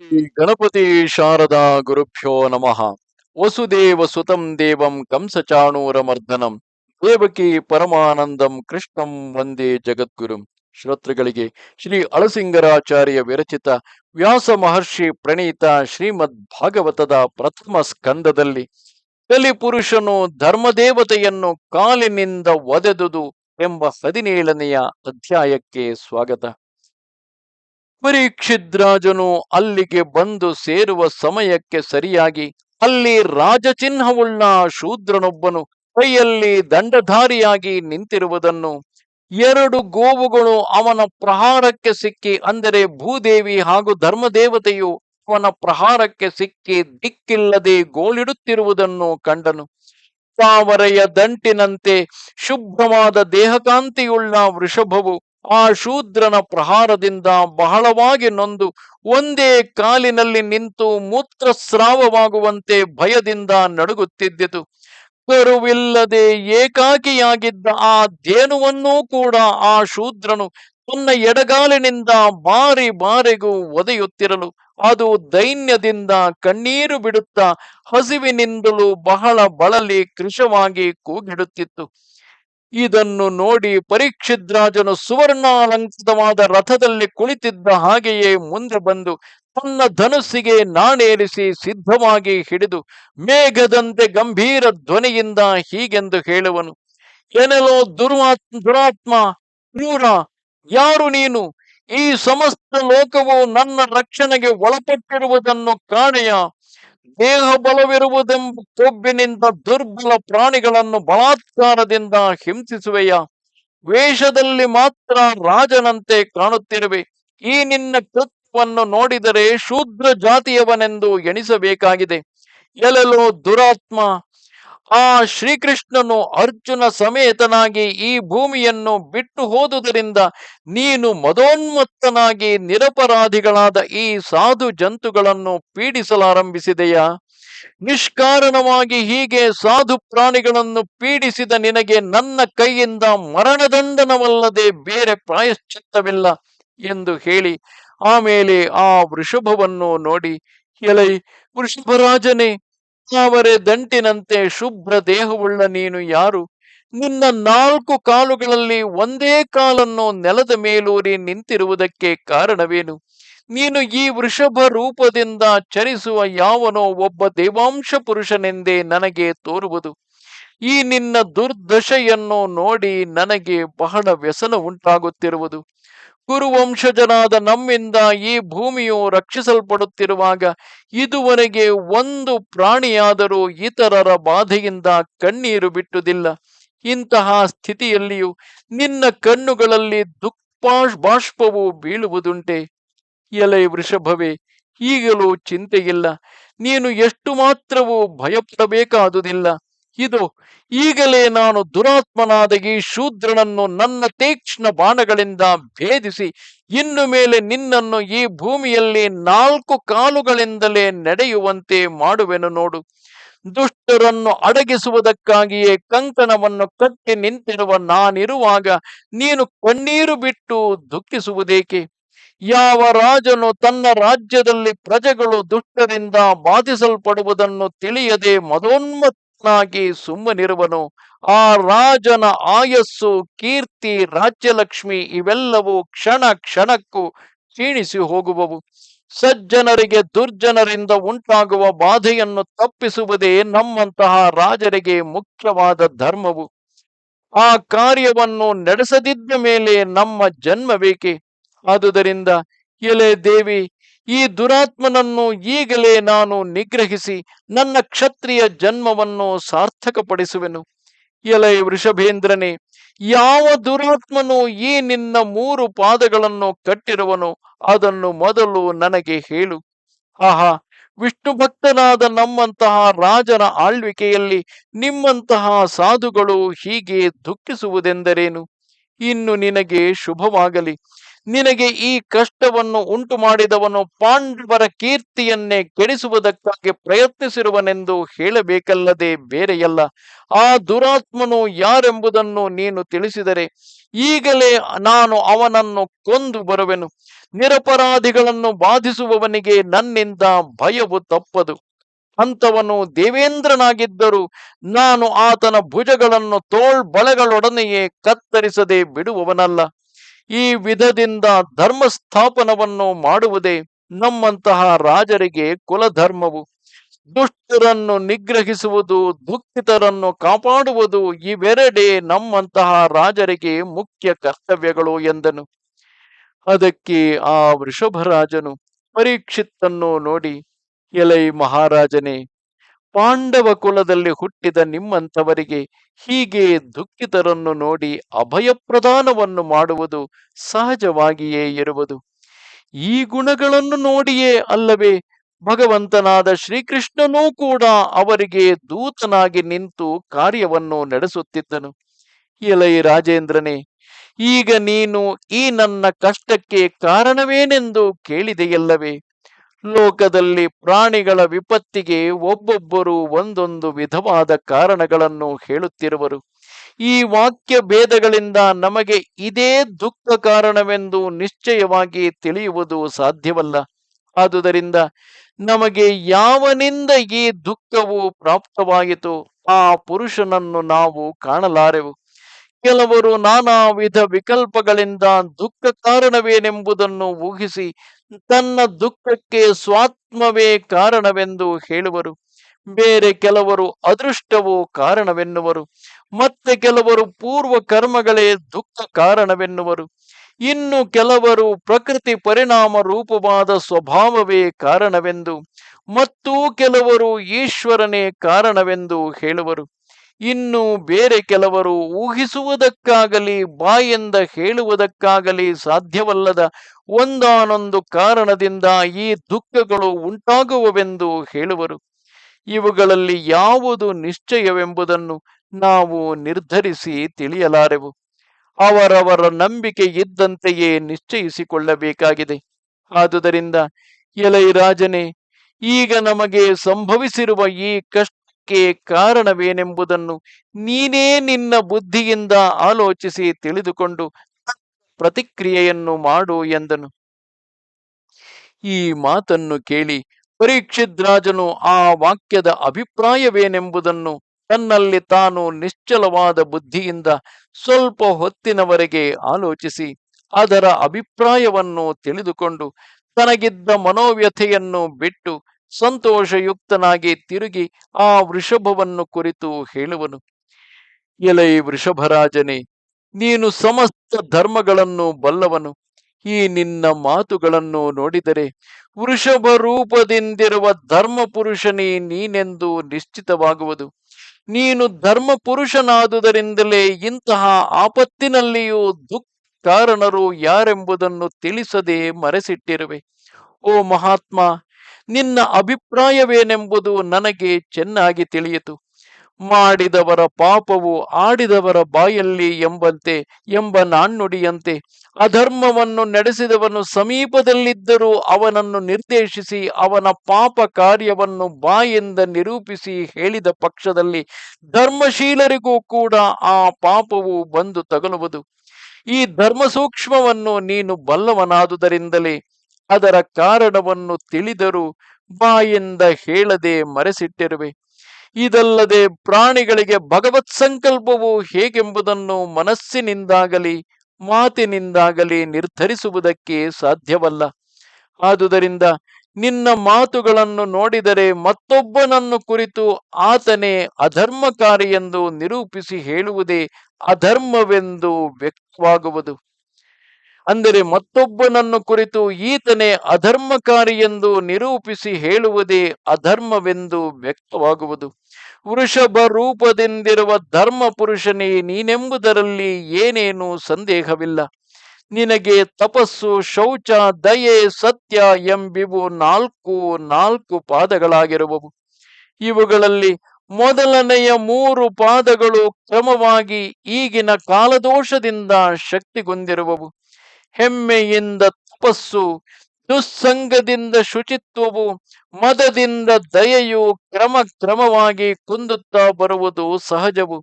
ಶ್ರೀ ಗಣಪತಿ ಶಾರದಾ ಗುರುಭ್ಯೋ ನಮಃ. ವಸುದೇವ ಸುತಂ ದೇವಂ ಕಂಸಚಾಣೂರಮರ್ದನಂ ದೇವಕಿ ಪರಮಾನಂದಂ ಕೃಷ್ಣಂ ವಂದೇ ಜಗದ್ಗುರು. ಶ್ರೋತೃಗಳಿಗೆ ಶ್ರೀ ಅಳಸಿಂಗರಾಚಾರ್ಯ ವಿರಚಿತ ವ್ಯಾಸ ಮಹರ್ಷಿ ಪ್ರಣೀತ ಶ್ರೀಮದ್ ಭಾಗವತದ ಪ್ರಥಮ ಸ್ಕಂದದಲ್ಲಿ ಕಲಿಪುರುಷನು ಧರ್ಮದೇವತೆಯನ್ನು ಕಾಲಿನಿಂದ ಒದೆದುದು ಎಂಬ ಹದಿನೇಳನೆಯ ಅಧ್ಯಾಯಕ್ಕೆ ಸ್ವಾಗತ. ಪರೀಕ್ಷಿದ್ರಾಜನು ಅಲ್ಲಿಗೆ ಬಂದು ಸೇರುವ ಸಮಯಕ್ಕೆ ಸರಿಯಾಗಿ ಅಲ್ಲಿ ರಾಜಚಿಹ್ನವುಳ್ಳ ಶೂದ್ರನೊಬ್ಬನು ಕೈಯಲ್ಲಿ ದಂಡಧಾರಿಯಾಗಿ ನಿಂತಿರುವುದನ್ನು ಎರಡು ಗೋವುಗಳು ಅವನ ಪ್ರಹಾರಕ್ಕೆ ಸಿಕ್ಕಿ ಅಂದರೆ ಭೂದೇವಿ ಹಾಗೂ ಧರ್ಮದೇವತೆಯು ಅವನ ಪ್ರಹಾರಕ್ಕೆ ಸಿಕ್ಕಿ ದಿಕ್ಕಿಲ್ಲದೆ ಗೋಳಿಡುತ್ತಿರುವುದನ್ನು ಕಂಡನು. ತಾವರೆಯ ದಂಟಿನಂತೆ ಶುಭ್ರವಾದ ದೇಹಕಾಂತಿಯುಳ್ಳ ವೃಷಭವು ಆ ಶೂದ್ರನ ಪ್ರಹಾರದಿಂದ ಬಹಳವಾಗಿ ನೊಂದು. ಒಂದೇ ಕಾಲಿನಲ್ಲಿ ನಿಂತು ಮೂತ್ರಸ್ರಾವವಾಗುವಂತೆ ಭಯದಿಂದ ನಡುಗುತ್ತಿದ್ದಿತು. ಕರುವಿಲ್ಲದೆ ಏಕಾಕಿಯಾಗಿದ್ದ ಆ ಧೇನುವನ್ನೂ ಕೂಡ ಆ ಶೂದ್ರನು ತನ್ನ ಎಡಗಾಲಿನಿಂದ ಬಾರಿ ಬಾರಿಗೂ ಒದೆಯುತ್ತಿರಲು, ಅದು ದೈನ್ಯದಿಂದ ಕಣ್ಣೀರು ಬಿಡುತ್ತಾ ಹಸಿವಿನಿಂದಲೂ ಬಹಳ ಬಳಲಿ ಕೃಶವಾಗಿ ಕೂಗಿಡುತ್ತಿತ್ತು. ಇದನ್ನು ನೋಡಿ ಪರೀಕ್ಷಿದ್ರಾಜನು ಸುವರ್ಣಾಲಂಕೃತವಾದ ರಥದಲ್ಲಿ ಕುಳಿತಿದ್ದ ಹಾಗೆಯೇ ಮುಂದೆ ಬಂದು ತನ್ನ ಧನುಸ್ಸಿಗೆ ನಾಣೇರಿಸಿ ಸಿದ್ಧವಾಗಿ ಹಿಡಿದು ಮೇಘದಂತೆ ಗಂಭೀರ ಧ್ವನಿಯಿಂದ ಹೀಗೆಂದು ಹೇಳುವನು ಏನೆಲೋ ದುರ್ವಾತ್ ದುರಾತ್ಮ, ಕ್ರೂರ, ಯಾರು ನೀನು? ಈ ಸಮಸ್ತ ಲೋಕವು ನನ್ನ ರಕ್ಷಣೆಗೆ ಒಳಪಟ್ಟಿರುವುದನ್ನು ಕಾಣೆಯ? ದೇಹ ಬಲವಿರುವುದೆಂಬ ಕೊಬ್ಬಿನಿಂದ ದುರ್ಬಲ ಪ್ರಾಣಿಗಳನ್ನು ಬಲಾತ್ಕಾರದಿಂದ ಹಿಂಸಿಸುವೆಯ? ವೇಷದಲ್ಲಿ ಮಾತ್ರ ರಾಜನಂತೆ ಕಾಣುತ್ತಿರುವೆ. ಈ ನಿನ್ನ ಕೃತ್ವವನ್ನು ನೋಡಿದರೆ ಶೂದ್ರ ಜಾತಿಯವನೆಂದು ಎಣಿಸಬೇಕಾಗಿದೆ. ಎಲೆಲೋ ದುರಾತ್ಮ ಆ ಶ್ರೀಕೃಷ್ಣನು ಅರ್ಜುನ ಸಮೇತನಾಗಿ ಈ ಭೂಮಿಯನ್ನು ಬಿಟ್ಟು ಹೋದುದರಿಂದ ನೀನು ಮದೋನ್ಮತ್ತನಾಗಿ ನಿರಪರಾಧಿಗಳಾದ ಈ ಸಾಧು ಜಂತುಗಳನ್ನು ಪೀಡಿಸಲಾರಂಭಿಸಿದೆಯಾ? ನಿಷ್ಕಾರಣವಾಗಿ ಹೀಗೆ ಸಾಧು ಪ್ರಾಣಿಗಳನ್ನು ಪೀಡಿಸಿದ ನಿನಗೆ ನನ್ನ ಕೈಯಿಂದ ಮರಣದಂಡನವಲ್ಲದೆ ಬೇರೆ ಪ್ರಾಯಶ್ಚಿತ್ತವಿಲ್ಲ ಎಂದು ಹೇಳಿ ಆಮೇಲೆ ಆ ವೃಷಭವನ್ನು ನೋಡಿ ಎಲೈ ವೃಷಭರಾಜನೇ ಅವರೇ ದಂಟಿನಂತೆ ಶುಭ್ರ ದೇಹವುಳ್ಳ ನೀನು ಯಾರು? ನಿನ್ನ ನಾಲ್ಕು ಕಾಲುಗಳಲ್ಲಿ ಒಂದೇ ಕಾಲನ್ನು ನೆಲದ ಮೇಲೂರಿ ನಿಂತಿರುವುದಕ್ಕೆ ಕಾರಣವೇನು? ನೀನು ಈ ವೃಷಭ ರೂಪದಿಂದ ಚರಿಸುವ ಯಾವನೋ ಒಬ್ಬ ದೇವಾಂಶ ಪುರುಷನೆಂದೇ ನನಗೆ ತೋರುವುದು. ಈ ನಿನ್ನ ದುರ್ದಶೆಯನ್ನು ನೋಡಿ ನನಗೆ ಬಹಳ ವ್ಯಸನ ಉಂಟಾಗುತ್ತಿರುವುದು ಕುರುವಂಶಜನಾದ ನಮ್ಮಿಂದ ಈ ಭೂಮಿಯು ರಕ್ಷಿಸಲ್ಪಡುತ್ತಿರುವಾಗ ಇದುವರೆಗೆ ಒಂದು ಪ್ರಾಣಿಯಾದರೂ ಇತರರ ಬಾಧೆಯಿಂದ ಕಣ್ಣೀರು ಬಿಟ್ಟುದಿಲ್ಲ. ಇಂತಹ ಸ್ಥಿತಿಯಲ್ಲಿಯೂ ನಿನ್ನ ಕಣ್ಣುಗಳಲ್ಲಿ ದುಃಖ ಬಾಷ್ಪವು ಬೀಳುವುದುಂಟೆ. ಎಲೆ ವೃಷಭವೇ, ಈಗಲೂ ಚಿಂತೆಯಿಲ್ಲ. ನೀನು ಎಷ್ಟು ಮಾತ್ರವೂ ಭಯಪಡಬೇಕಾದುದಿಲ್ಲ. ಇದು ಈಗಲೇ ನಾನು ದುರಾತ್ಮನಾದಗಿ ಶೂದ್ರನನ್ನು ನನ್ನ ತೀಕ್ಷ್ಣ ಬಾಣಗಳಿಂದ ಭೇದಿಸಿ, ಇನ್ನು ಮೇಲೆ ನಿನ್ನನ್ನು ಈ ಭೂಮಿಯಲ್ಲಿ ನಾಲ್ಕು ಕಾಲುಗಳಿಂದಲೇ ನಡೆಯುವಂತೆ ಮಾಡುವೆನು ನೋಡು. ದುಷ್ಟರನ್ನು ಅಡಗಿಸುವುದಕ್ಕಾಗಿಯೇ ಕಂಕಣವನ್ನು ಕಟ್ಟಿ ನಿಂತಿರುವ ನಾನಿರುವಾಗ ನೀನು ಕಣ್ಣೀರು ಬಿಟ್ಟು ದುಃಖಿಸುವುದೇಕೆ? ಯಾವ ರಾಜನು ತನ್ನ ರಾಜ್ಯದಲ್ಲಿ ಪ್ರಜೆಗಳು ದುಷ್ಟರಿಂದ ಬಾಧಿಸಲ್ಪಡುವುದನ್ನು ತಿಳಿಯದೆ ಮದೋನ್ಮತ್ತನಾಗಿ ಸುಮ್ಮನಿರುವನು. ಆ ರಾಜನ ಆಯಸ್ಸು, ಕೀರ್ತಿ, ರಾಜ್ಯಲಕ್ಷ್ಮಿ ಇವೆಲ್ಲವೂ ಕ್ಷಣ ಕ್ಷಣಕ್ಕೂ ಕ್ಷೀಣಿಸಿ ಹೋಗುವವು. ಸಜ್ಜನರಿಗೆ ದುರ್ಜನರಿಂದ ಉಂಟಾಗುವ ಬಾಧೆಯನ್ನು ತಪ್ಪಿಸುವುದೇ ನಮ್ಮಂತಹ ರಾಜರಿಗೆ ಮುಖ್ಯವಾದ ಧರ್ಮವು. ಆ ಕಾರ್ಯವನ್ನು ನಡೆಸದಿದ್ದ ಮೇಲೆ ನಮ್ಮ ಜನ್ಮ ಬೇಕೆ? ಆದುದರಿಂದ ಎಲೆ ದೇವಿ ಈ ದುರಾತ್ಮನನ್ನು ಈಗಲೇ ನಾನು ನಿಗ್ರಹಿಸಿ ನನ್ನ ಕ್ಷತ್ರಿಯ ಜನ್ಮವನ್ನು ಸಾರ್ಥಕಪಡಿಸುವೆನು. ಎಲೆ ವೃಷಭೇಂದ್ರನೇ, ಯಾವ ದುರಾತ್ಮನು ಈ ನಿನ್ನ ಮೂರು ಪಾದಗಳನ್ನು ಕಟ್ಟಿರುವನು? ಅದನ್ನು ಮೊದಲು ನನಗೆ ಹೇಳು. ಆಹಾ, ವಿಷ್ಣು ಭಕ್ತನಾದ ನಮ್ಮಂತಹ ರಾಜನ ಆಳ್ವಿಕೆಯಲ್ಲಿ ನಿಮ್ಮಂತಹ ಸಾಧುಗಳು ಹೀಗೆ ದುಃಖಿಸುವುದೆಂದರೇನು? ಇನ್ನು ನಿನಗೆ ಶುಭವಾಗಲಿ. ನಿನಗೆ ಈ ಕಷ್ಟವನ್ನು ಉಂಟು ಮಾಡಿದವನು ಪಾಂಡವರ ಕೀರ್ತಿಯನ್ನೇ ಕೆಡಿಸುವುದಕ್ಕಾಗಿ ಪ್ರಯತ್ನಿಸಿರುವನೆಂದು ಹೇಳಬೇಕಲ್ಲದೆ ಬೇರೆಯಲ್ಲ. ಆ ದುರಾತ್ಮನು ಯಾರೆಂಬುದನ್ನು ನೀನು ತಿಳಿಸಿದರೆ ಈಗಲೇ ನಾನು ಅವನನ್ನು ಕೊಂದು ಬರುವೆನು. ನಿರಪರಾಧಿಗಳನ್ನು ಬಾಧಿಸುವವನಿಗೆ ನನ್ನಿಂದ ಭಯವು ತಪ್ಪದು. ಅಂತವನು ದೇವೇಂದ್ರನಾಗಿದ್ದರೂ ನಾನು ಆತನ ಭುಜಗಳನ್ನು ತೋಳ್ಬಳೆಗಳೊಡನೆಯೇ ಕತ್ತರಿಸದೆ ಬಿಡುವವನಲ್ಲ. ಈ ವಿಧದಿಂದ ಧರ್ಮ ಸ್ಥಾಪನವನ್ನು ಮಾಡುವುದೇ ನಮ್ಮಂತಹ ರಾಜರಿಗೆ ಕುಲಧರ್ಮವು. ದುಷ್ಟರನ್ನು ನಿಗ್ರಹಿಸುವುದು, ದುಃಖಿತರನ್ನು ಕಾಪಾಡುವುದು ಇವೆರಡೇ ನಮ್ಮಂತಹ ರಾಜರಿಗೆ ಮುಖ್ಯ ಕರ್ತವ್ಯಗಳು ಎಂದನು. ಅದಕ್ಕೆ ಆ ವೃಷಭರಾಜನು ಪರೀಕ್ಷಿತ್ತನ್ನು ನೋಡಿ, ಎಲೈ ಮಹಾರಾಜನೇ ಪಾಂಡವ ಕುಲದಲ್ಲಿ ಹುಟ್ಟಿದ ನಿಮ್ಮಂಥವರಿಗೆ ಹೀಗೆ ದುಃಖಿತರನ್ನು ನೋಡಿ ಅಭಯ ಪ್ರದಾನವನ್ನು ಮಾಡುವುದು ಸಹಜವಾಗಿಯೇ ಇರುವುದು. ಈ ಗುಣಗಳನ್ನು ನೋಡಿಯೇ ಅಲ್ಲವೇ, ಭಗವಂತನಾದ ಶ್ರೀಕೃಷ್ಣನೂ ಕೂಡ ಅವರಿಗೆ ದೂತನಾಗಿ ನಿಂತು ಕಾರ್ಯವನ್ನು ನಡೆಸುತ್ತಿದ್ದನು. ಎಲೈ ರಾಜೇಂದ್ರನೇ, ಈಗ ನೀನು ಈ ನನ್ನ ಕಷ್ಟಕ್ಕೆ ಕಾರಣವೇನೆಂದು ಕೇಳಿದೆಯಲ್ಲವೇ? ಲೋಕದಲ್ಲಿ ಪ್ರಾಣಿಗಳ ವಿಪತ್ತಿಗೆ ಒಬ್ಬೊಬ್ಬರು ಒಂದೊಂದು ವಿಧವಾದ ಕಾರಣಗಳನ್ನು ಹೇಳುತ್ತಿರುವರು. ಈ ವಾಕ್ಯ ಭೇದಗಳಿಂದ ನಮಗೆ ಇದೇ ದುಃಖ ಕಾರಣವೆಂದು ನಿಶ್ಚಯವಾಗಿ ತಿಳಿಯುವುದು ಸಾಧ್ಯವಲ್ಲ. ಆದುದರಿಂದ ನಮಗೆ ಯಾವನಿಂದ ಈ ದುಃಖವು ಪ್ರಾಪ್ತವಾಯಿತು ಆ ಪುರುಷನನ್ನು ನಾವು ಕಾಣಲಾರೆವು. ಕೆಲವರು ನಾನಾ ವಿಧ ವಿಕಲ್ಪಗಳಿಂದ ದುಃಖ ಕಾರಣವೇನೆಂಬುದನ್ನು ಊಹಿಸಿ ತನ್ನ ದುಃಖಕ್ಕೆ ಸ್ವಾತ್ಮವೇ ಕಾರಣವೆಂದು ಹೇಳುವರು. ಬೇರೆ ಕೆಲವರು ಅದೃಷ್ಟವೋ ಕಾರಣವೆನ್ನುವರು. ಮತ್ತೆ ಕೆಲವರು ಪೂರ್ವ ಕರ್ಮಗಳೇ ದುಃಖ ಕಾರಣವೆನ್ನುವರು. ಇನ್ನು ಕೆಲವರು ಪ್ರಕೃತಿ ಪರಿಣಾಮ ರೂಪವಾದ ಸ್ವಭಾವವೇ ಕಾರಣವೆಂದು, ಮತ್ತು ಕೆಲವರು ಈಶ್ವರನೇ ಕಾರಣವೆಂದು ಹೇಳುವರು. ಇನ್ನು ಬೇರೆ ಕೆಲವರು ಊಹಿಸುವುದಕ್ಕಾಗಲಿ, ಬಾಯಿಂದ ಹೇಳುವುದಕ್ಕಾಗಲಿ ಸಾಧ್ಯವಲ್ಲದ ಒಂದಾನೊಂದು ಕಾರಣದಿಂದ ಈ ದುಃಖಗಳು ಉಂಟಾಗುವವೆಂದು ಹೇಳುವರು. ಇವುಗಳಲ್ಲಿ ಯಾವುದು ನಿಶ್ಚಯವೆಂಬುದನ್ನು ನಾವು ನಿರ್ಧರಿಸಿ ತಿಳಿಯಲಾರೆವು. ಅವರವರ ನಂಬಿಕೆ ಇದ್ದಂತೆಯೇ ನಿಶ್ಚಯಿಸಿಕೊಳ್ಳಬೇಕಾಗಿದೆ. ಆದುದರಿಂದ ಎಲೈ ರಾಜನೇ, ಈಗ ನಮಗೆ ಸಂಭವಿಸಿರುವ ಈ ಕಷ್ಟಕ್ಕೆ ಕಾರಣವೇನೆಂಬುದನ್ನು ನೀನೇ ನಿನ್ನ ಬುದ್ಧಿಯಿಂದ ಆಲೋಚಿಸಿ ತಿಳಿದುಕೊಂಡು ಪ್ರತಿಕ್ರಿಯೆಯನ್ನು ಮಾಡು ಎಂದನು. ಈ ಮಾತನ್ನು ಕೇಳಿ ಪರೀಕ್ಷಿತ್ ರಾಜನು ಆ ವಾಕ್ಯದ ಅಭಿಪ್ರಾಯವೇನೆಂಬುದನ್ನು ತನ್ನಲ್ಲಿ ತಾನು ನಿಶ್ಚಲವಾದ ಬುದ್ಧಿಯಿಂದ ಸ್ವಲ್ಪ ಹೊತ್ತಿನವರೆಗೆ ಆಲೋಚಿಸಿ ಅದರ ಅಭಿಪ್ರಾಯವನ್ನು ತಿಳಿದುಕೊಂಡು ತನಗಿದ್ದ ಮನೋವ್ಯಥೆಯನ್ನು ಬಿಟ್ಟು ಸಂತೋಷಯುಕ್ತನಾಗಿ ತಿರುಗಿ ಆ ವೃಷಭವನ್ನು ಕುರಿತು ಹೇಳುವನು. ಎಲೈ ವೃಷಭರಾಜನೇ, ನೀನು ಸಮಸ್ತ ಧರ್ಮಗಳನ್ನು ಬಲ್ಲವನು. ಈ ನಿನ್ನ ಮಾತುಗಳನ್ನು ನೋಡಿದರೆ ವೃಷಭ ರೂಪದಿಂದಿರುವ ಧರ್ಮ ಪುರುಷನೇ ನೀನೆಂದು ನಿಶ್ಚಿತವಾಗುವುದು. ನೀನು ಧರ್ಮ ಪುರುಷನಾದುದರಿಂದಲೇ ಇಂತಹ ಆಪತ್ತಿನಲ್ಲಿಯೂ ದುಃಖ ಕಾರಣರು ಯಾರೆಂಬುದನ್ನು ತಿಳಿಸದೆ ಮರೆಸಿಟ್ಟಿರುವೆ. ಓ ಮಹಾತ್ಮ ನಿನ್ನ ಅಭಿಪ್ರಾಯವೇನೆಂಬುದು ನನಗೆ ಚೆನ್ನಾಗಿ ತಿಳಿಯಿತು. ಮಾಡಿದವರ ಪಾಪವು ಆಡಿದವರ ಬಾಯಲ್ಲಿ ಎಂಬಂತೆ ಎಂಬ ನಾಣ್ಣುಡಿಯಂತೆ. ಅಧರ್ಮವನ್ನು ನಡೆಸಿದವನು ಸಮೀಪದಲ್ಲಿದ್ದರೂ ಅವನನ್ನು ನಿರ್ದೇಶಿಸಿ ಅವನ ಪಾಪ ಕಾರ್ಯವನ್ನು ಬಾಯಿಂದ ನಿರೂಪಿಸಿ ಹೇಳಿದ ಪಕ್ಷದಲ್ಲಿ ಧರ್ಮಶೀಲರಿಗೂ ಕೂಡ ಆ ಪಾಪವು ಬಂದು ತಗಲುವುದು. ಈ ಧರ್ಮ ಸೂಕ್ಷ್ಮವನ್ನು ನೀನು ಬಲ್ಲವನಾದುದರಿಂದಲೇ ಅದರ ಕಾರಣವನ್ನು ತಿಳಿದರೂ ಬಾಯಿಂದ ಹೇಳದೆ ಮರೆಸಿಟ್ಟಿರುವೆ. ಇದಲ್ಲದೆ ಪ್ರಾಣಿಗಳಿಗೆ ಭಗವತ್ ಸಂಕಲ್ಪವು ಹೇಗೆಂಬುದನ್ನು ಮನಸ್ಸಿನಿಂದಾಗಲಿ, ಮಾತಿನಿಂದಾಗಲಿ ನಿರ್ಧರಿಸುವುದಕ್ಕೆ ಸಾಧ್ಯವಲ್ಲ. ಆದುದರಿಂದ ನಿನ್ನ ಮಾತುಗಳನ್ನು ನೋಡಿದರೆ ಮತ್ತೊಬ್ಬನನ್ನು ಕುರಿತು ಆತನೇ ಅಧರ್ಮಕಾರಿ ಎಂದು ನಿರೂಪಿಸಿ ಹೇಳುವುದೇ ಅಧರ್ಮವೆಂದು ವ್ಯಕ್ತವಾಗುವುದು. ಅಂದರೆ ಮತ್ತೊಬ್ಬನನ್ನು ಕುರಿತು ಈತನೇ ಅಧರ್ಮಕಾರಿ ಎಂದು ನಿರೂಪಿಸಿ ಹೇಳುವುದೇ ಅಧರ್ಮವೆಂದು ವ್ಯಕ್ತವಾಗುವುದು. ವೃಷಭ ರೂಪದಿಂದಿರುವ ಧರ್ಮ ಪುರುಷನೇ ನೀನೆಂಬುದರಲ್ಲಿ ಏನೇನು ಸಂದೇಹವಿಲ್ಲ. ನಿನಗೆ ತಪಸ್ಸು, ಶೌಚ, ದಯೆ, ಸತ್ಯ ಎಂಬಿವು ನಾಲ್ಕು ನಾಲ್ಕು ಪಾದಗಳಾಗಿರುವವು. ಇವುಗಳಲ್ಲಿ ಮೊದಲನೆಯ ಮೂರು ಪಾದಗಳು ಕ್ರಮವಾಗಿ ಈಗಿನ ಕಾಲದೋಷದಿಂದ ಶಕ್ತಿಗೊಂದಿರುವವು ಹೆಮ್ಮೆಯಿಂದ ತಪಸ್ಸು, ದುಸ್ಸಂಗದಿಂದ ಶುಚಿತ್ವವು, ಮದದಿಂದ ದಯೆಯು ಕ್ರಮ ಕ್ರಮವಾಗಿ ಕುಂದುತ್ತಾ ಬರುವುದು ಸಹಜವು.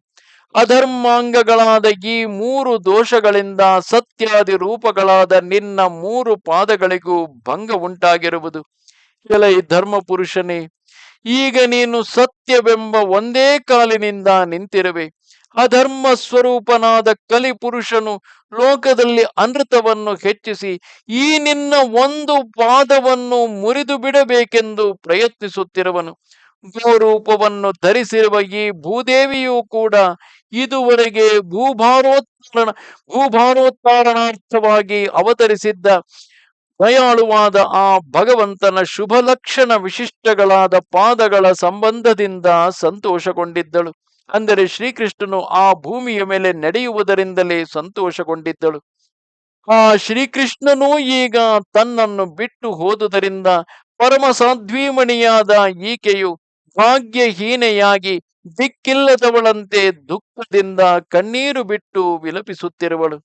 ಅಧರ್ಮಾಂಗಗಳಾದ ಈ ಮೂರು ದೋಷಗಳಿಂದ ಸತ್ಯಾದಿ ರೂಪಗಳಾದ ನಿನ್ನ ಮೂರು ಪಾದಗಳಿಗೂ ಭಂಗ ಉಂಟಾಗಿರುವುದು ಕೆಲೈ ಧರ್ಮ ಪುರುಷನೇ ಈಗ ನೀನು ಸತ್ಯವೆಂಬ ಒಂದೇ ಕಾಲಿನಿಂದ ನಿಂತಿರುವೆ. ಅಧರ್ಮ ಸ್ವರೂಪನಾದ ಕಲಿಪುರುಷನು ಲೋಕದಲ್ಲಿ ಅನೃತವನ್ನು ಹೆಚ್ಚಿಸಿ ಈ ನಿನ್ನ ಒಂದು ಪಾದವನ್ನು ಮುರಿದು ಬಿಡಬೇಕೆಂದು ಪ್ರಯತ್ನಿಸುತ್ತಿರುವನು. ಗೋರೂಪವನ್ನು ಧರಿಸಿರುವ ಈ ಭೂದೇವಿಯೂ ಕೂಡ ಇದುವರೆಗೆ ಭೂಭಾರೋತ್ತರಣ, ಭೂಭಾರೋತ್ತಾರಣಾರ್ಥವಾಗಿ ಅವತರಿಸಿದ್ದ ದಯಾಳುವಾದ ಆ ಭಗವಂತನ ಶುಭ ಲಕ್ಷಣ ವಿಶಿಷ್ಟಗಳಾದ ಪಾದಗಳ ಸಂಬಂಧದಿಂದ ಸಂತೋಷಗೊಂಡಿದ್ದಳು. ಅಂದರೆ ಶ್ರೀಕೃಷ್ಣನು ಆ ಭೂಮಿಯ ಮೇಲೆ ನಡೆಯುವುದರಿಂದಲೇ ಸಂತೋಷಗೊಂಡಿದ್ದಳು. ಆ ಶ್ರೀಕೃಷ್ಣನು ಈಗ ತನ್ನನ್ನು ಬಿಟ್ಟು ಹೋದುದರಿಂದ ಪರಮ ಸಾಧ್ವೀಮಣಿಯಾದ ಈಕೆಯು ಭಾಗ್ಯಹೀನೆಯಾಗಿ ದಿಕ್ಕಿಲ್ಲದವಳಂತೆ ದುಃಖದಿಂದ ಕಣ್ಣೀರು ಬಿಟ್ಟು ವಿಲಪಿಸುತ್ತಿರುವಳು.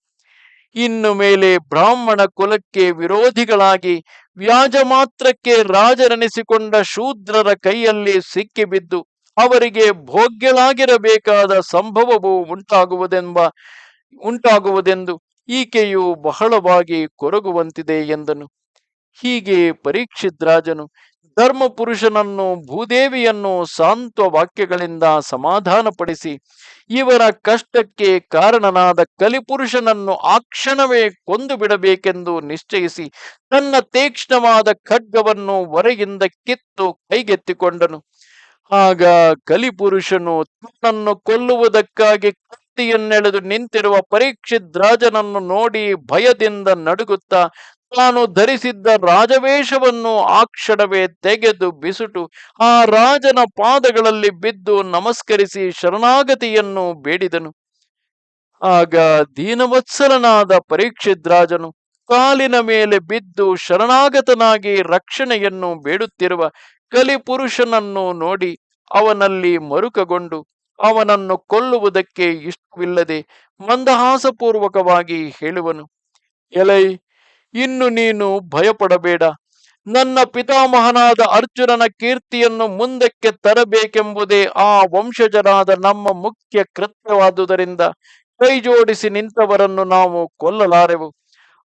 ಇನ್ನು ಮೇಲೆ ಬ್ರಾಹ್ಮಣ ಕುಲಕ್ಕೆ ವಿರೋಧಿಗಳಾಗಿ ವ್ಯಾಜ ಮಾತ್ರಕ್ಕೆ ರಾಜರೆನಿಸಿಕೊಂಡ ಶೂದ್ರರ ಕೈಯಲ್ಲಿ ಸಿಕ್ಕಿಬಿದ್ದು ಅವರಿಗೆ ಭೋಗ್ಯಳಾಗಿರಬೇಕಾದ ಸಂಭವವು ಉಂಟಾಗುವುದೆಂಬ, ಉಂಟಾಗುವುದೆಂದು ಈಕೆಯು ಬಹಳವಾಗಿ ಕೊರಗುವಂತಿದೆ ಎಂದನು. ಹೀಗೆ ಪರೀಕ್ಷಿತ್ ರಾಜನು ಧರ್ಮ ಪುರುಷನನ್ನು ಭೂದೇವಿಯನ್ನು ಸಾಂತ್ವ ವಾಕ್ಯಗಳಿಂದ ಸಮಾಧಾನಪಡಿಸಿ ಇವರ ಕಷ್ಟಕ್ಕೆ ಕಾರಣನಾದ ಕಲಿಪುರುಷನನ್ನು ಆ ಕ್ಷಣವೇ ಕೊಂದು ಬಿಡಬೇಕೆಂದು ನಿಶ್ಚಯಿಸಿ ತನ್ನ ತೀಕ್ಷ್ಣವಾದ ಖಡ್ಗವನ್ನು ಹೊರಗಿಂದ ಕಿತ್ತು ಕೈಗೆತ್ತಿಕೊಂಡನು. ಆಗ ಕಲಿಪುರುಷನು ತನ್ನನ್ನು ಕೊಲ್ಲುವುದಕ್ಕಾಗಿ ಕತ್ತಿಯನ್ನೆಳೆದು ನಿಂತಿರುವ ಪರೀಕ್ಷಿತ್ ರಾಜನನ್ನು ನೋಡಿ ಭಯದಿಂದ ನಡುಗುತ್ತಾ, ತಾನು ಧರಿಸಿದ್ದ ರಾಜವೇಷವನ್ನು ಆ ಕ್ಷಣವೇ ತೆಗೆದು ಬಿಸುಟು, ಆ ರಾಜನ ಪಾದಗಳಲ್ಲಿ ಬಿದ್ದು ನಮಸ್ಕರಿಸಿ ಶರಣಾಗತಿಯನ್ನು ಬೇಡಿದನು. ಆಗ ದೀನವತ್ಸಲನಾದ ಪರೀಕ್ಷಿತ್ ರಾಜನು ಕಾಲಿನ ಮೇಲೆ ಬಿದ್ದು ಶರಣಾಗತನಾಗಿ ರಕ್ಷಣೆಯನ್ನು ಬೇಡುತ್ತಿರುವ ಕಲಿಪುರುಷನನ್ನು ನೋಡಿ ಅವನಲ್ಲಿ ಮರುಕಗೊಂಡು ಅವನನ್ನು ಕೊಲ್ಲುವುದಕ್ಕೆ ಇಷ್ಟವಿಲ್ಲದೆ ಮಂದಹಾಸಪೂರ್ವಕವಾಗಿ ಹೇಳುವನು, ಎಲೈ, ಇನ್ನು ನೀನು ಭಯಪಡಬೇಡ. ನನ್ನ ಪಿತಾಮಹನಾದ ಅರ್ಜುನನ ಕೀರ್ತಿಯನ್ನು ಮುಂದಕ್ಕೆ ತರಬೇಕೆಂಬುದೇ ಆ ವಂಶಜರಾದ ನಮ್ಮ ಮುಖ್ಯ ಕೃತ್ಯವಾದುದರಿಂದ ಕೈ ಜೋಡಿಸಿ ನಿಂತವರನ್ನು ನಾವು ಕೊಲ್ಲಲಾರೆವು.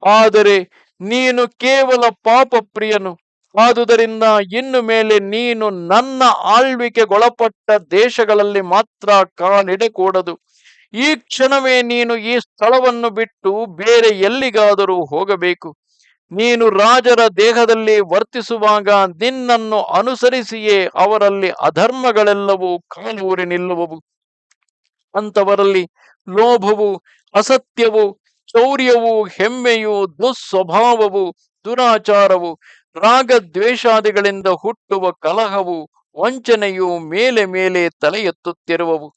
ಆದರೆ ನೀನು ಕೇವಲ ಪಾಪ ಪ್ರಿಯನು ಆದುದರಿಂದ ಇನ್ನು ಮೇಲೆ ನೀನು ನನ್ನ ಆಳ್ವಿಕೆಗೊಳಪಟ್ಟ ದೇಶಗಳಲ್ಲಿ ಮಾತ್ರ ಕಾಲಿಡಕೂಡದು ಈ ಕ್ಷಣವೇ ನೀನು ಈ ಸ್ಥಳವನ್ನು ಬಿಟ್ಟು ಬೇರೆ ಎಲ್ಲಿಗಾದರೂ ಹೋಗಬೇಕು. ನೀನು ರಾಜರ ದೇಹದಲ್ಲಿ ವರ್ತಿಸುವಾಗ ನಿನ್ನನ್ನು ಅನುಸರಿಸಿಯೇ ಅವರಲ್ಲಿ ಅಧರ್ಮಗಳೆಲ್ಲವೂ ಕಾಲೂರಿ ನಿಲ್ಲುವವು ಅಂತವರಲ್ಲಿ ಲೋಭವು, ಅಸತ್ಯವು ಚೌರ್ಯವು ಹೆಮ್ಮೆಯು, ದುಸ್ವಭಾವವು, ದುರಾಚಾರವು ರಾಗದ್ವೇಷಾದಿಗಳಿಂದ ಹುಟ್ಟುವ ಕಲಹವು ವಂಚನೆಯು ಮೇಲೆ ಮೇಲೆ ತಲೆ ಎತ್ತುತ್ತಿರುವವು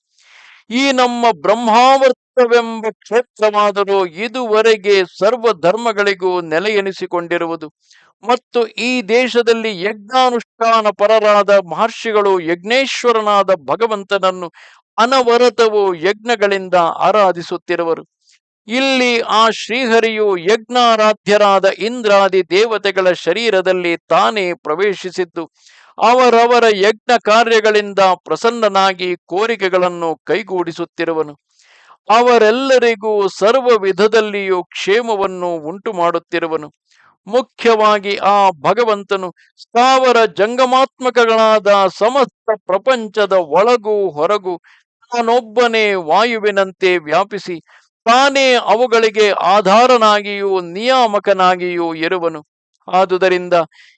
ಈ ನಮ್ಮ ಬ್ರಹ್ಮಾವರ್ತವೆಂಬ ಕ್ಷೇತ್ರವಾದರೂ ಇದುವರೆಗೆ ಸರ್ವ ಧರ್ಮಗಳಿಗೂ ನೆಲೆ ಎನಿಸಿಕೊಂಡಿರುವುದು ಮತ್ತು ಈ ದೇಶದಲ್ಲಿ ಯಜ್ಞಾನುಷ್ಠಾನ ಪರರಾದ ಮಹರ್ಷಿಗಳು ಯಜ್ಞೇಶ್ವರನಾದ ಭಗವಂತನನ್ನು ಅನವರತವು ಯಜ್ಞಗಳಿಂದ ಆರಾಧಿಸುತ್ತಿರುವರು. ಇಲ್ಲಿ ಆ ಶ್ರೀಹರಿಯು ಯಜ್ಞಾರಾಧ್ಯರಾದ ಇಂದ್ರಾದಿ ದೇವತೆಗಳ ಶರೀರದಲ್ಲಿ ತಾನೇ ಪ್ರವೇಶಿಸಿದ್ದು, ಅವರವರ ಯಜ್ಞ ಕಾರ್ಯಗಳಿಂದ ಪ್ರಸನ್ನನಾಗಿ ಕೋರಿಕೆಗಳನ್ನು ಕೈಗೂಡಿಸುತ್ತಿರುವನು. ಅವರೆಲ್ಲರಿಗೂ ಸರ್ವ ವಿಧದಲ್ಲಿಯೂ ಕ್ಷೇಮವನ್ನು ಉಂಟು ಮಾಡುತ್ತಿರುವನು ಮುಖ್ಯವಾಗಿ ಆ ಭಗವಂತನು ಸ್ಥಾವರ ಜಂಗಮಾತ್ಮಕಗಳಾದ ಸಮಸ್ತ ಪ್ರಪಂಚದ ಒಳಗೂ ಹೊರಗೂ ತಾನೊಬ್ಬನೇ ವಾಯುವಿನಂತೆ ವ್ಯಾಪಿಸಿ ತಾನೇ ಅವುಗಳಿಗೆ ಆಧಾರನಾಗಿಯೂ ನಿಯಾಮಕನಾಗಿಯೂ ಇರುವನು. ಆದುದರಿಂದ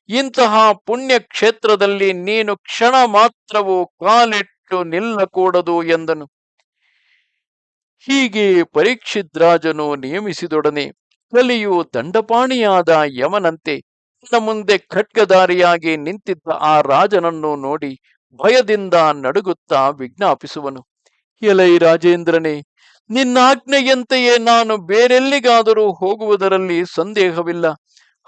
ಇಂತಹ ಪುಣ್ಯ ಕ್ಷೇತ್ರದಲ್ಲಿ ನೀನು ಕ್ಷಣ ಮಾತ್ರವೂ ಕಾಲಿಟ್ಟು ನಿಲ್ಲಕೂಡದು ಎಂದನು. ಹೀಗೆ ಪರೀಕ್ಷಿತ್ ರಾಜನು ನೇಮಿಸಿದೊಡನೆ ಕಲಿಯು ದಂಡಪಾಣಿಯಾದ ಯಮನಂತೆ ತನ್ನ ಮುಂದೆ ಖಡ್ಗಧಾರಿಯಾಗಿ ನಿಂತಿದ್ದ ಆ ರಾಜನನ್ನು ನೋಡಿ ಭಯದಿಂದ ನಡುಗುತ್ತಾ ವಿಜ್ಞಾಪಿಸುವನು. ಎಲೈ ರಾಜೇಂದ್ರನೇ ನಿನ್ನಾಜ್ಞೆಯಂತೆಯೇ ನಾನು ಬೇರೆಲ್ಲಿಗಾದರೂ ಹೋಗುವುದರಲ್ಲಿ ಸಂದೇಹವಿಲ್ಲ.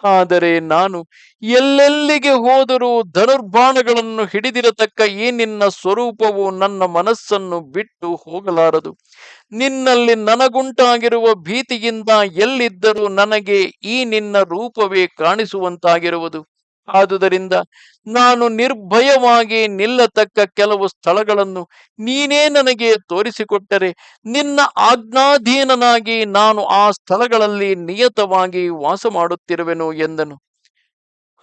ಆದರೆ ನಾನು ಎಲ್ಲೆಲ್ಲಿಗೆ ಹೋದರೂ ಧನುರ್ಬಾಣಗಳನ್ನು ಹಿಡಿದಿರತಕ್ಕ ಈ ನಿನ್ನ ಸ್ವರೂಪವು ನನ್ನ ಮನಸ್ಸನ್ನು ಬಿಟ್ಟು ಹೋಗಲಾರದು. ನಿನ್ನಲ್ಲಿ ನನಗುಂಟಾಗಿರುವ ಭೀತಿಯಿಂದ ಎಲ್ಲಿದ್ದರೂ ನನಗೆ ಈ ನಿನ್ನ ರೂಪವೇ ಕಾಣಿಸುವಂತಾಗಿರುವುದು. ಆದುದರಿಂದ ನಾನು ನಿರ್ಭಯವಾಗಿ ನಿಲ್ಲತಕ್ಕ ಕೆಲವು ಸ್ಥಳಗಳನ್ನು ನೀನೇ ನನಗೆ ತೋರಿಸಿಕೊಟ್ಟರೆ ನಿನ್ನ ಆಜ್ಞಾಧೀನನಾಗಿ ನಾನು ಆ ಸ್ಥಳಗಳಲ್ಲಿ ನಿಯತವಾಗಿ ವಾಸ ಮಾಡುತ್ತಿರುವೆನು ಎಂದನು.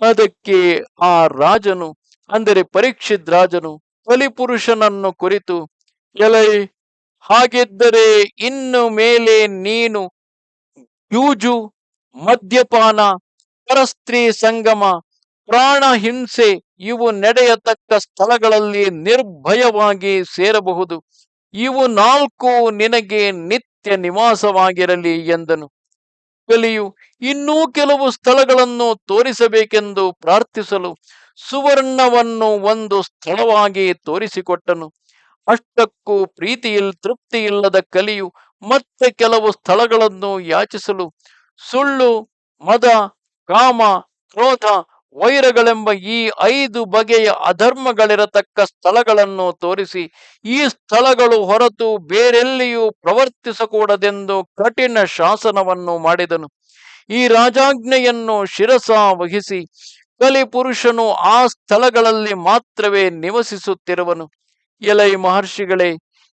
ಅದಕ್ಕೆ ಆ ರಾಜನು, ಅಂದರೆ ಪರೀಕ್ಷಿತ್ ರಾಜನು, ಬಲಿಪುರುಷನನ್ನು ಕುರಿತು, ಎಲೈ, ಹಾಗಿದ್ದರೆ ಇನ್ನು ಮೇಲೆ ನೀನು, ಯೂಜು, ಮದ್ಯಪಾನ, ಪರಸ್ತ್ರೀ ಸಂಗಮ ಪ್ರಾಣ ಹಿಂಸೆ ಇವು ನಡೆಯತಕ್ಕ ಸ್ಥಳಗಳಲ್ಲಿ ನಿರ್ಭಯವಾಗಿ ಸೇರಬಹುದು. ಇವು ನಾಲ್ಕು ನಿನಗೆ ನಿತ್ಯ ನಿವಾಸವಾಗಿರಲಿ ಎಂದನು. ಕಲಿಯು, ಇನ್ನೂ ಕೆಲವು ಸ್ಥಳಗಳನ್ನು ತೋರಿಸಬೇಕೆಂದು ಪ್ರಾರ್ಥಿಸಲು ಸುವರ್ಣವನ್ನು ಒಂದು ಸ್ಥಳವಾಗಿ ತೋರಿಸಿಕೊಟ್ಟನು. ಅಷ್ಟಕ್ಕೂ ಪ್ರೀತಿಯಿಲ್, ತೃಪ್ತಿಯಿಲ್ಲದ ಕಲಿಯು ಮತ್ತೆ ಕೆಲವು ಸ್ಥಳಗಳನ್ನು ಯಾಚಿಸಲು ಸುಳ್ಳು, ಮದ, ಕಾಮ, ಕ್ರೋಧ ವೈರಗಳೆಂಬ ಈ ಐದು ಬಗೆಯ ಅಧರ್ಮಗಳಿರತಕ್ಕ ಸ್ಥಳಗಳನ್ನು ತೋರಿಸಿ, ಈ ಸ್ಥಳಗಳು ಹೊರತು ಬೇರೆಲ್ಲಿಯೂ ಪ್ರವರ್ತಿಸಕೂಡದೆಂದು ಕಠಿಣ ಶಾಸನವನ್ನು ಮಾಡಿದನು. ಈ ರಾಜಾಜ್ಞೆಯನ್ನು ಶಿರಸ ವಹಿಸಿ ಕಲಿಪುರುಷನು ಆ ಸ್ಥಳಗಳಲ್ಲಿ ಮಾತ್ರವೇ ನಿವಸಿಸುತ್ತಿರುವನು. ಎಲೈ ಮಹರ್ಷಿಗಳೇ,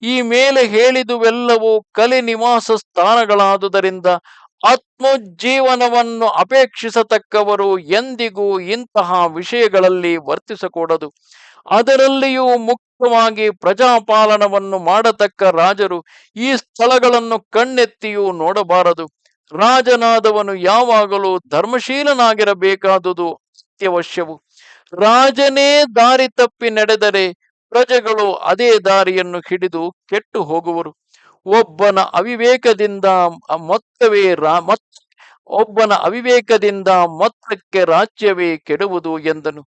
ಈ ಮೇಲೆ ಹೇಳಿದುವೆಲ್ಲವೂ ಕಲಿ ನಿವಾಸ ಸ್ಥಾನಗಳಾದುದರಿಂದ ಆತ್ಮೋಜ್ಜೀವನವನ್ನು ಅಪೇಕ್ಷಿಸತಕ್ಕವರು ಎಂದಿಗೂ ಇಂತಹ ವಿಷಯಗಳಲ್ಲಿ ವರ್ತಿಸಕೂಡದು. ಅದರಲ್ಲಿಯೂ ಮುಖ್ಯವಾಗಿ ಪ್ರಜಾಪಾಲನವನ್ನು ಮಾಡತಕ್ಕ ರಾಜರು ಈ ಸ್ಥಳಗಳನ್ನು ಕಣ್ಣೆತ್ತಿಯೂ ನೋಡಬಾರದು. ರಾಜನಾದವನು ಯಾವಾಗಲೂ ಧರ್ಮಶೀಲನಾಗಿರಬೇಕಾದುದು ಅತ್ಯವಶ್ಯವು. ರಾಜನೇ ದಾರಿ ತಪ್ಪಿ ನಡೆದರೆ ಪ್ರಜೆಗಳು ಅದೇ ದಾರಿಯನ್ನು ಹಿಡಿದು ಕೆಟ್ಟು ಹೋಗುವರು. ಒಬ್ಬನ ಅವಿವೇಕದಿಂದ ಮೊತ್ತವೇ ರಾ ಮತ್ ಒಬ್ಬನ ಅವಿವೇಕದಿಂದ ಮೊತ್ತಕ್ಕೆ ರಾಜ್ಯವೇ ಕೆಡುವುದು ಎಂದನು.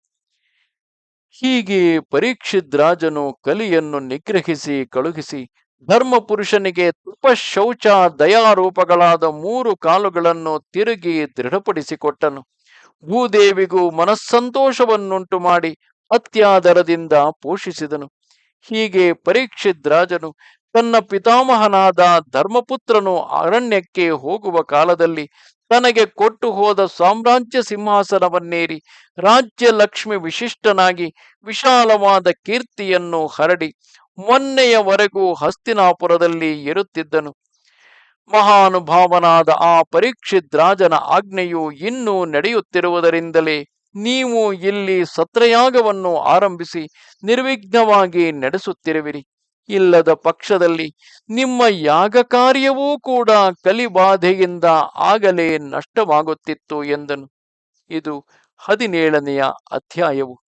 ಹೀಗೆ ಪರೀಕ್ಷಿದ್ ರಾಜನು ಕಲಿಯನ್ನು ನಿಗ್ರಹಿಸಿ, ಕಳುಹಿಸಿ ಧರ್ಮ ಪುರುಷನಿಗೆ ಶೌಚ ದಯಾರೂಪಗಳಾದ ಮೂರು ಕಾಲುಗಳನ್ನು ತಿರುಗಿ ದೃಢಪಡಿಸಿಕೊಟ್ಟನು. ಭೂದೇವಿಗೂ ಮನಸ್ಸಂತೋಷವನ್ನುಂಟು ಮಾಡಿ ಅತ್ಯಾದರದಿಂದ ಪೋಷಿಸಿದನು. ಹೀಗೆ ಪರೀಕ್ಷಿದ್ ರಾಜನು ತನ್ನ ಪಿತಾಮಹನಾದ ಧರ್ಮಪುತ್ರನು ಅರಣ್ಯಕ್ಕೆ ಹೋಗುವ ಕಾಲದಲ್ಲಿ ತನಗೆ ಕೊಟ್ಟು ಹೋದ ಸಾಮ್ರಾಜ್ಯ ಸಿಂಹಾಸನವನ್ನೇರಿ ರಾಜ್ಯ ಲಕ್ಷ್ಮಿ ವಿಶಿಷ್ಟನಾಗಿ ವಿಶಾಲವಾದ ಕೀರ್ತಿಯನ್ನು ಹರಡಿ ಮೊನ್ನೆಯವರೆಗೂ ಹಸ್ತಿನಾಪುರದಲ್ಲಿ ಇರುತ್ತಿದ್ದನು. ಮಹಾನುಭಾವನಾದ ಆ ಪರೀಕ್ಷಿತ್ ರಾಜನ ಆಜ್ಞೆಯು ಇನ್ನೂ ನಡೆಯುತ್ತಿರುವುದರಿಂದಲೇ ನೀವು ಇಲ್ಲಿ ಸತ್ರಯಾಗವನ್ನು ಆರಂಭಿಸಿ ನಿರ್ವಿಘ್ನವಾಗಿ ನಡೆಸುತ್ತಿರುವಿರಿ. ಇಲ್ಲದ ಪಕ್ಷದಲ್ಲಿ ನಿಮ್ಮ ಯಾಗ ಕಾರ್ಯವೂ ಕೂಡ ಕಲಿಬಾಧೆಯಿಂದ ಆಗಲೇ ನಷ್ಟವಾಗುತ್ತಿತ್ತು ಎಂದನು. ಇದು ಹದಿನೇಳನೆಯ ಅಧ್ಯಾಯವು.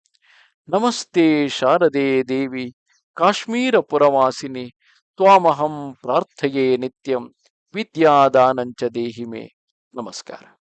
ನಮಸ್ತೆ ಶಾರದೆ ದೇವಿ ಕಾಶ್ಮೀರ ಪುರವಾಸಿನಿ ತ್ವಾಮಹಂ ಪ್ರಾರ್ಥಯೇ ನಿತ್ಯಂ, ವಿದ್ಯಾದಾನಂಚ ದೇಹಿಮೆ. ನಮಸ್ಕಾರ.